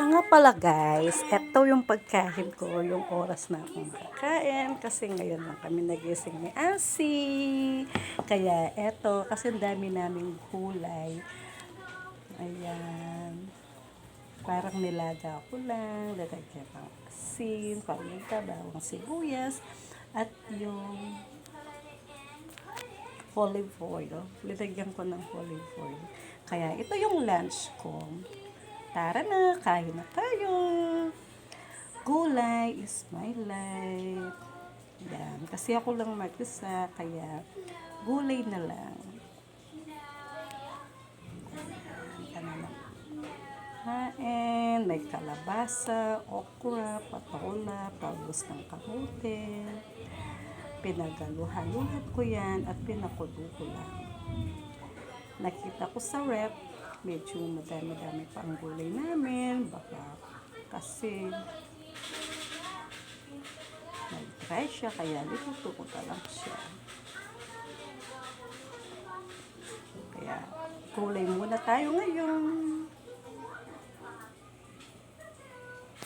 Siya nga pala guys, eto yung pagkain ko, yung oras na akong makakain kasi ngayon lang kami nagising ni Asi. Kaya eto, kasi ang dami naming gulay. Ayan. Parang nilaga ko lang, lalagyan ng asin, paminta, bawang sibuyas, at yung olive oil. Lilagyan ko ng olive oil. Kaya ito yung lunch ko. Tara na, kain na tayo. Gulay is my life. Yan. Kasi ako lang mag-isa, kaya gulay na lang. Kain, may kalabasa, okra, patola, talbos ng kamote. Pinagaluhan-luhan ko yan at pinakulo. Nakita ko sa rep, medyo madami-dami pa ang gulay namin. Baka kasi nag-try siya, kaya niluto ko lang siya. Kaya gulay muna tayo ngayon.